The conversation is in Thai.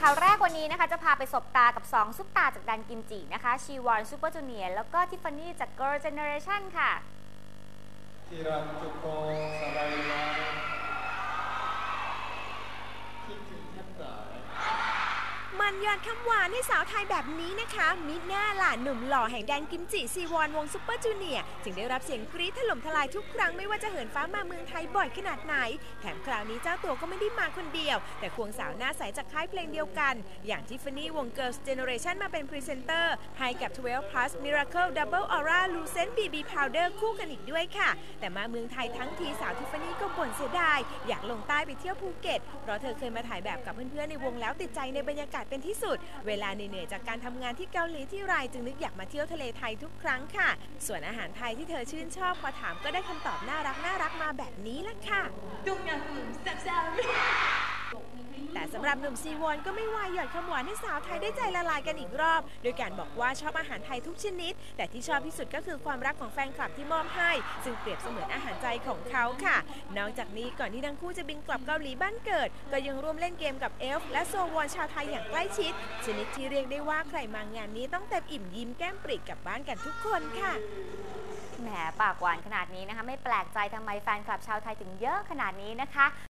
ข่าวแรกวันนี้นะคะจะพาไปสบตากับ 2 ซุปตาจากแดันกิมจินะคะชีวอนซูเปอร์จูเนียร์แล้วก็ทิฟฟานี่จากเกิร์ลเจเนอเรชันค่ะ ที่รักทุกคน มันยอดคำหวานให้สาวไทยแบบนี้นะคะมิหน้าล่ะหนุ่มหล่อแห่งแดนกิมจิซีวอนวงซุปเปอร์จูเนียร์จึงได้รับเสียงกรี๊ดถล่มทลายทุกครั้งไม่ว่าจะเหินฟ้ามาเมืองไทยบ่อยขนาดไหน แถมคราวนี้เจ้าตัวก็ไม่ได้มาคนเดียว แต่ควงสาวหน้าใสจากค่ายเพลงเดียวกัน อย่างทิฟฟานี่วง Girls Generation มาเป็นพรีเซนเตอร์ให้กับ 12 plus Miracle Double Aura Lucent BB Powder คู่กันอีกด้วยค่ะ แต่มาเมืองไทยทั้งทีสาวทิฟฟานี่ก็บ่นเสียดายอยากลงใต้ไปเที่ยวภูเก็ตเพราะเธอเคยมาถ่ายแบบกับเพื่อนๆในวงแล้วติดใจในบรรยากาศเป็นนที่สุด เวลาเหนื่อยจากการทำงานที่เกาหลีที่ไรจึงนึกอยากมาเที่ยวทะเลไทยทุกครั้งค่ะ ส่วนอาหารไทยที่เธอชื่นชอบพอถามก็ได้คำตอบน่ารักน่ารักมาแบบนี้ละค่ะดุงยาคุมแซ่บ สำหรับหนุ่มซีวอนก็ไม่วายหยอดคำหวานให้สาวไทยได้ใจละลายกันอีกรอบ โดยการบอกว่าชอบอาหารไทยทุกชนิด แต่ที่ชอบที่สุดก็คือความรักของแฟนคลับที่มอบให้ ซึ่งเปรียบเสมือนอาหารใจของเขาค่ะ นอกจากนี้ก่อนที่ทั้งคู่จะบินกลับเกาหลีบ้านเกิด ก็ยังร่วมเล่นเกมกับเอลฟ์และโซวอนชาวไทยอย่างใกล้ชิด ชนิดที่เรียกได้ว่าใครมางานนี้ต้องเต็มอิ่มยิ้มแก้มปริกกลับบ้านกันทุกคนค่ะแหมปากหวานขนาดนี้นะคะ ไม่แปลกใจทำไมแฟนคลับชาวไทยถึงเยอะขนาดนี้นะคะ